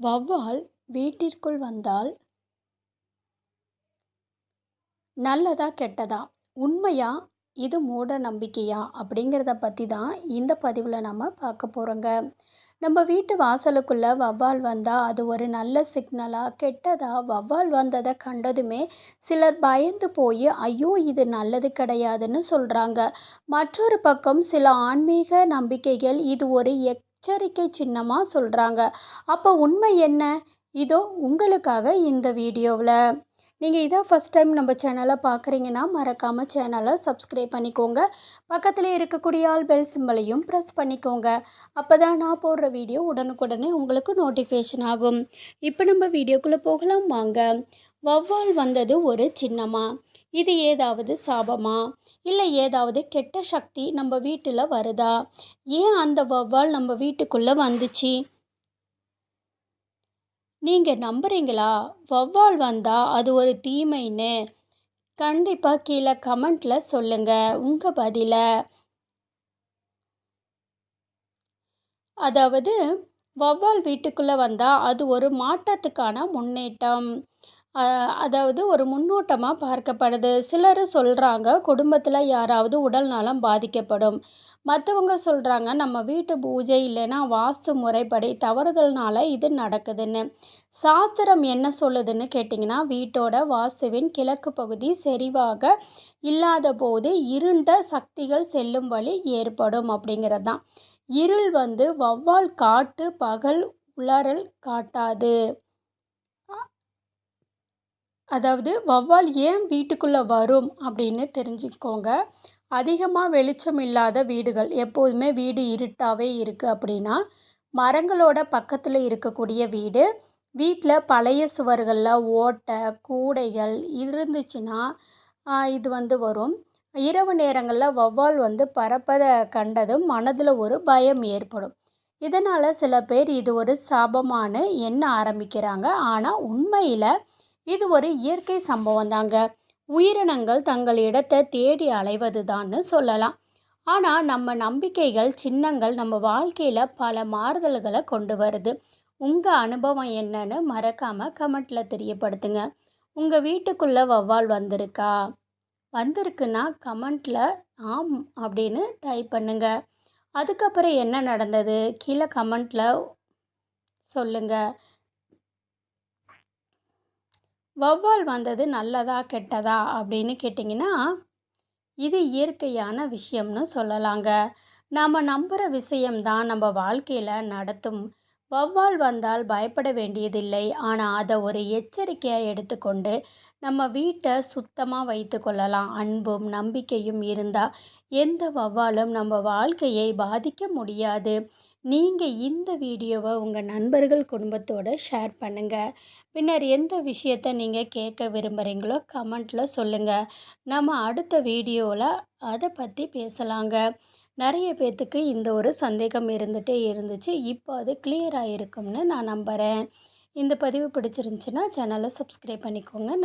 வௌவால் வீட்டிற்குள் வந்தால் நல்லதா கெட்டதா? உண்மையா? இது மூட நம்பிக்கையா? அப்படிங்கிறத பற்றி தான் இந்த பதிவில் நம்ம பார்க்க போகிறோங்க நம்ம வீட்டு வாசலுக்குள்ளே வௌவால் வந்தால் அது ஒரு நல்ல சிக்னலாக கெட்டதா? வௌவால் வந்ததை கண்டதுமே சிலர் பயந்து போய் ஐயோ இது நல்லது கிடையாதுன்னு சொல்கிறாங்க மற்றொரு பக்கம் சில ஆன்மீக நம்பிக்கைகள் இது ஒரு எக் எச்சரிக்கை சின்னமாக சொல்கிறாங்க அப்போ உண்மை என்ன? இதோ உங்களுக்காக இந்த வீடியோவில். நீங்கள் இதான் ஃபஸ்ட் டைம் நம்ம சேனலை பார்க்குறீங்கன்னா மறக்காமல் சேனலை சப்ஸ்கிரைப் பண்ணிக்கோங்க. பக்கத்தில் இருக்கக்கூடிய ஆல் பெல் சிம்பலையும் ப்ரெஸ் பண்ணிக்கோங்க. அப்போ தான் நான் போடுற வீடியோ உடனுக்குடனே உங்களுக்கு நோட்டிஃபிகேஷன் ஆகும். இப்போ நம்ம வீடியோக்குள்ளே போகலாம். வாங்க. வௌவால் வந்தது ஒரு சின்னமாக இது ஏதாவது சாபமா? இல்லை ஏதாவது கெட்ட சக்தி நம்ம வீட்டில் வருதா? ஏன் அந்த வௌவால் நம்ம வீட்டுக்குள்ளே வந்துச்சு? நீங்கள் நம்புகிறீங்களா வௌவால் வந்தால் அது ஒரு தீமைன்னு. கண்டிப்பாக கீழே கமெண்ட்டில் சொல்லுங்கள் உங்கள் பதிலை. அதாவது வௌவால் வீட்டுக்குள்ளே வந்தால் அது ஒரு மாற்றத்துக்கான முன்னேற்றம். அதாவது ஒரு முன்னோட்டமாக பார்க்கப்படுது. சிலர் சொல்கிறாங்க குடும்பத்தில் யாராவது உடல் நலம் பாதிக்கப்படும். மற்றவங்க சொல்கிறாங்க நம்ம வீட்டு பூஜை இல்லைன்னா வாஸ்து முறைப்படி தவறுதல்னால இது நடக்குதுன்னு. சாஸ்திரம் என்ன சொல்லுதுன்னு கேட்டிங்கன்னா வீட்டோட வாஸ்துவின் கிழக்கு பகுதி செறிவாக இல்லாத போது இருண்ட சக்திகள் செல்லும் வழி ஏற்படும் அப்படிங்கிறது தான் இருள் வந்து வௌவால் காட்டு பகல் உளறல் காட்டாது. அதாவது வௌவால் ஏன் வீட்டுக்குள்ளே வரும்? அப்படின்னு தெரிஞ்சுக்கோங்க. அதிகமாக வெளிச்சம் இல்லாத வீடுகள் எப்போதுமே வீடு இருட்டாகவே இருக்குது அப்படின்னா மரங்களோட பக்கத்தில் இருக்கக்கூடிய வீடு வீட்டில் பழைய சுவர்களில் ஓட்டை கூடைகள் இருந்துச்சுன்னா இது வந்து வரும். இரவு நேரங்களில் வௌவால் வந்து பறப்பதை கண்டதும் மனதில் ஒரு பயம் ஏற்படும். இதனால் சில பேர் இது ஒரு சாபமானு எண்ண ஆரம்பிக்கிறாங்க. ஆனால் உண்மையில் இது ஒரு இயற்கை சம்பவம் தாங்க உயிரினங்கள் தங்கள் இடத்தை தேடி அலைவது தான்னு சொல்லலாம். ஆனால் நம்ம நம்பிக்கைகள் சின்னங்கள் நம்ம வாழ்க்கையில் பல மாறுதல்களை கொண்டு வருது. உங்கள் அனுபவம் என்னன்னு மறக்காமல் கமெண்ட்டில் தெரியப்படுத்துங்க. உங்கள் வீட்டுக்குள்ளே வௌவால் வந்திருக்கா? வந்திருக்குன்னா கமெண்ட்டில் ஆம் அப்படின்னு டைப் பண்ணுங்க. அதுக்கப்புறம் என்ன நடந்தது? கீழே கமெண்ட்டில் சொல்லுங்கள் வௌவால் வந்தது நல்லதா கெட்டதா அப்படின்னு கேட்டிங்கன்னா இது இயற்கையான விஷயம்னு சொல்லலாங்க. நாம் நம்புகிற விஷயம்தான் நம்ம வாழ்க்கையில் நடத்தும். வௌவால் வந்தால் பயப்பட வேண்டியதில்லை. ஆனால் அதை ஒரு எச்சரிக்கையாக எடுத்துக்கொண்டு நம்ம வீட்டை சுத்தமாக வைத்து கொள்ளலாம். அன்பும் நம்பிக்கையும் இருந்தால் எந்த வௌவாலும் நம்ம வாழ்க்கையை பாதிக்க முடியாது. நீங்கள் இந்த வீடியோவை உங்கள் நண்பர்கள் குடும்பத்தோடு ஷேர் பண்ணுங்கள் பின்னர் எந்த விஷயத்தை நீங்கள் கேட்க விரும்புகிறீங்களோ கமெண்ட்டில் சொல்லுங்கள் நம்ம அடுத்த வீடியோவில் அதை பற்றி பேசலாங்க. நிறைய பேர்த்துக்கு இந்த ஒரு சந்தேகம் இருந்துகிட்டே இருந்துச்சு. இப்போ அது கிளியராக இருக்கும்னு நான் நம்புகிறேன் இந்த பதிவு பிடிச்சிருந்துச்சின்னா சேனலை சப்ஸ்கிரைப் பண்ணிக்கோங்க. நன்றி.